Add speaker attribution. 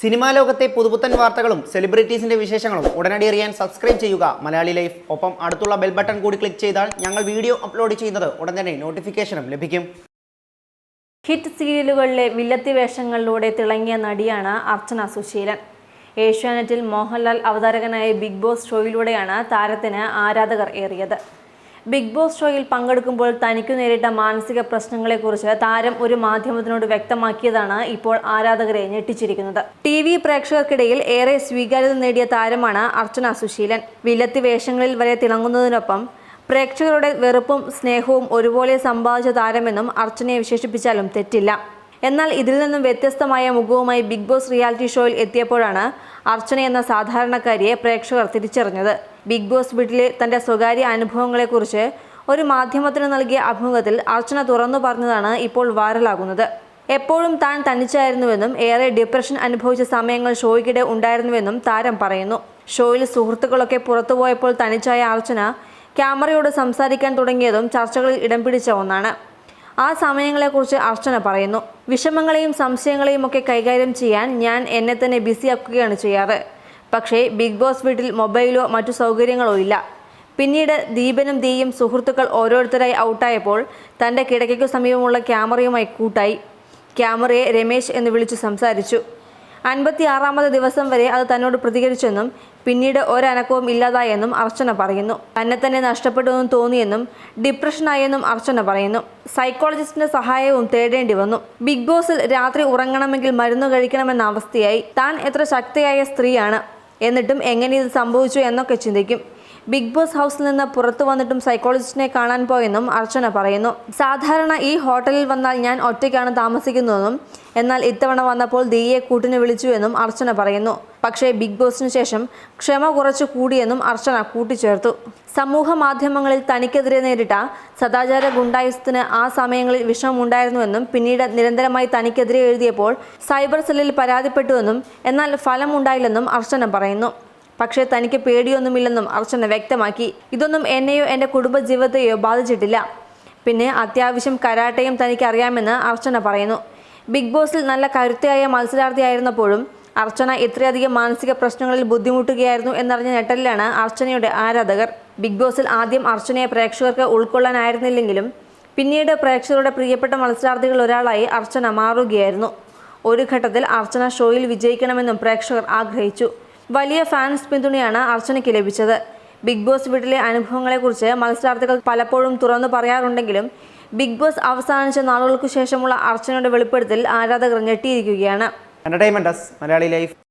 Speaker 1: Cinema ലോകത്തെ പുതുപുത്തൻ വാർത്തകളും സെലിബ്രിറ്റീസിന്റെ വിശേഷങ്ങളും ഉടനടി അറിയാൻ സബ്സ്ക്രൈബ് ചെയ്യുക. മലയാളി ലൈഫ്. ഒപ്പം അടുത്തുള്ള ബെൽ ബട്ടൺ കൂടി ക്ലിക്ക് ചെയ്താൽ ഞങ്ങൾ വീഡിയോ അപ്ലോഡ് ചെയ്യുന്നത് ഉടൻ തന്നെ നോട്ടിഫിക്കേഷനും ലഭിക്കും.
Speaker 2: ഹിറ്റ് സീരിയലുകളിലെ വില്ലത്തി വേഷങ്ങളിലൂടെ തിളങ്ങിയ നടിയാണ് അർച്ചന സുശീലൻ. ഏഷ്യാനെറ്റിൽ മോഹൻലാൽ അവതാരകനായ ബിഗ് ബോസ് ഷോയിലൂടെയാണ് താരത്തിന് ആരാധകർ ഏറിയത്. ബിഗ് ബോസ് ഷോയിൽ പങ്കെടുക്കുമ്പോൾ തനിക്ക് നേരിട്ട മാനസിക പ്രശ്നങ്ങളെക്കുറിച്ച് താരം ഒരു മാധ്യമത്തിനോട് വ്യക്തമാക്കിയതാണ് ഇപ്പോൾ ആരാധകരെ ഞെട്ടിച്ചിരിക്കുന്നത്. ടി വി പ്രേക്ഷകർക്കിടയിൽ ഏറെ സ്വീകാര്യത നേടിയ താരമാണ് അർച്ചന സുശീലൻ. വില്ലത്തി വേഷങ്ങളിൽ വരെ തിളങ്ങുന്നതിനൊപ്പം പ്രേക്ഷകരുടെ വെറുപ്പും സ്നേഹവും ഒരുപോലെ സമ്പാദിച്ച താരമെന്നും അർച്ചനയെ വിശേഷിപ്പിച്ചാലും തെറ്റില്ല. എന്നാൽ ഇതിൽ നിന്നും വ്യത്യസ്തമായ മുഖവുമായി ബിഗ് ബോസ് റിയാലിറ്റി ഷോയിൽ എത്തിയപ്പോഴാണ് അർച്ചന എന്ന സാധാരണക്കാരിയെ പ്രേക്ഷകർ തിരിച്ചറിഞ്ഞത്. ബിഗ് ബോസ് വീട്ടിലെ തന്റെ സ്വകാര്യ അനുഭവങ്ങളെക്കുറിച്ച് ഒരു മാധ്യമത്തിന് നൽകിയ അഭിമുഖത്തിൽ അർച്ചന തുറന്നു പറഞ്ഞതാണ് ഇപ്പോൾ വൈറലാകുന്നത്. എപ്പോഴും താൻ തനിച്ചായിരുന്നുവെന്നും ഏറെ ഡിപ്രഷൻ അനുഭവിച്ച സമയങ്ങൾ ഷോയ്ക്കിടെ ഉണ്ടായിരുന്നുവെന്നും താരം പറയുന്നു. ഷോയിൽ സുഹൃത്തുക്കളൊക്കെ പുറത്തുപോയപ്പോൾ തനിച്ചായ അർച്ചന ക്യാമറയോട് സംസാരിക്കാൻ തുടങ്ങിയതും ചർച്ചകളിൽ ഇടം പിടിച്ച ഒന്നാണ്. ആ സമയങ്ങളെക്കുറിച്ച് അർച്ചന പറയുന്നു. വിഷമങ്ങളെയും സംശയങ്ങളെയും ഒക്കെ കൈകാര്യം ചെയ്യാൻ ഞാൻ എന്നെ തന്നെ ബിസിയാക്കുകയാണ് ചെയ്യാറ്. പക്ഷേ ബിഗ് ബോസ് വീട്ടിൽ മൊബൈലോ മറ്റു സൗകര്യങ്ങളോ ഇല്ല. പിന്നീട് ദീപനും ദീയും സുഹൃത്തുക്കൾ ഓരോരുത്തരായി ഔട്ടായപ്പോൾ തന്റെ കിടക്കയ്ക്കു സമീപമുള്ള ക്യാമറയുമായി കൂട്ടായി. ക്യാമറയെ രമേശ് എന്ന് വിളിച്ചു സംസാരിച്ചു. അൻപത്തി ആറാമത് ദിവസം വരെ അത് തന്നോട് പ്രതികരിച്ചെന്നും പിന്നീട് ഒരനക്കവും ഇല്ലാതായെന്നും അർച്ചന പറയുന്നു. തന്നെ തന്നെ നഷ്ടപ്പെട്ടുവെന്നും തോന്നിയെന്നും ഡിപ്രഷനായെന്നും അർച്ചന പറയുന്നു. സൈക്കോളജിസ്റ്റിന്റെ സഹായവും തേടേണ്ടി വന്നു. ബിഗ് ബോസിൽ രാത്രി ഉറങ്ങണമെങ്കിൽ മരുന്ന് കഴിക്കണമെന്ന അവസ്ഥയായി. താൻ എത്ര ശക്തിയായ സ്ത്രീയാണ്. എന്നിട്ടും എങ്ങനെ ഇത് സംഭവിച്ചു എന്നൊക്കെ ചിന്തിക്കും. ബിഗ് ബോസ് ഹൗസിൽ നിന്ന് പുറത്തു വന്നിട്ടും സൈക്കോളജിസ്റ്റിനെ കാണാൻ പോയെന്നും അർച്ചന പറയുന്നു. സാധാരണ ഈ ഹോട്ടലിൽ വന്നാൽ ഞാൻ ഒറ്റയ്ക്കാണ് താമസിക്കുന്നതെന്നും എന്നാൽ ഇത്തവണ വന്നപ്പോൾ ദിയെ കൂട്ടിന് വിളിച്ചുവെന്നും അർച്ചന പറയുന്നു. പക്ഷേ ബിഗ് ബോസിന് ശേഷം ക്ഷമ കുറച്ചു കൂടിയെന്നും അർച്ചന കൂട്ടിച്ചേർത്തു. സമൂഹ മാധ്യമങ്ങളിൽ തനിക്കെതിരെ നേരിട്ട സദാചാര ഗുണ്ടായുസത്തിന് ആ സമയങ്ങളിൽ വിഷമമുണ്ടായിരുന്നുവെന്നും പിന്നീട് നിരന്തരമായി തനിക്കെതിരെ എഴുതിയപ്പോൾ സൈബർ സെല്ലിൽ പരാതിപ്പെട്ടുവെന്നും എന്നാൽ ഫലമുണ്ടായില്ലെന്നും അർച്ചന പറയുന്നു. പക്ഷേ തനിക്ക് പേടിയൊന്നുമില്ലെന്നും അർച്ചന വ്യക്തമാക്കി. ഇതൊന്നും എന്നെയോ എന്റെ കുടുംബജീവിതത്തെയോ ബാധിച്ചിട്ടില്ല. പിന്നെ അത്യാവശ്യം കരാട്ടയും തനിക്ക് അറിയാമെന്ന് അർച്ചന പറയുന്നു. ബിഗ് ബോസിൽ നല്ല കരുത്തയായ മത്സരാർത്ഥിയായിരുന്നപ്പോഴും അർച്ചന ഇത്രയധികം മാനസിക പ്രശ്നങ്ങളിൽ ബുദ്ധിമുട്ടുകയായിരുന്നു എന്നറിഞ്ഞ ഞെട്ടലിലാണ് അർച്ചനയുടെ ആരാധകർ. ബിഗ് ബോസിൽ ആദ്യം അർച്ചനയെ പ്രേക്ഷകർക്ക് ഉൾക്കൊള്ളാനായിരുന്നില്ലെങ്കിലും പിന്നീട് പ്രേക്ഷകരുടെ പ്രിയപ്പെട്ട മത്സരാർത്ഥികൾ ഒരാളായി അർച്ചന മാറുകയായിരുന്നു. ഒരു ഘട്ടത്തിൽ അർച്ചന ഷോയിൽ വിജയിക്കണമെന്നും പ്രേക്ഷകർ ആഗ്രഹിച്ചു. വലിയ ഫാൻസ് പിന്തുണയാണ് അർച്ചനയ്ക്ക് ലഭിച്ചത്. ബിഗ് ബോസ് വീട്ടിലെ അനുഭവങ്ങളെക്കുറിച്ച് മത്സരാർത്ഥികൾ പലപ്പോഴും തുറന്നു പറയാറുണ്ടെങ്കിലും ബിഗ് ബോസ് അവസാനിച്ച നാളുകൾക്ക് ശേഷമുള്ള അർച്ചനയുടെ വെളിപ്പെടുത്തൽ ആരാധകർ ഞെട്ടിയിരിക്കുകയാണ്.
Speaker 1: Entertainment Malayali life.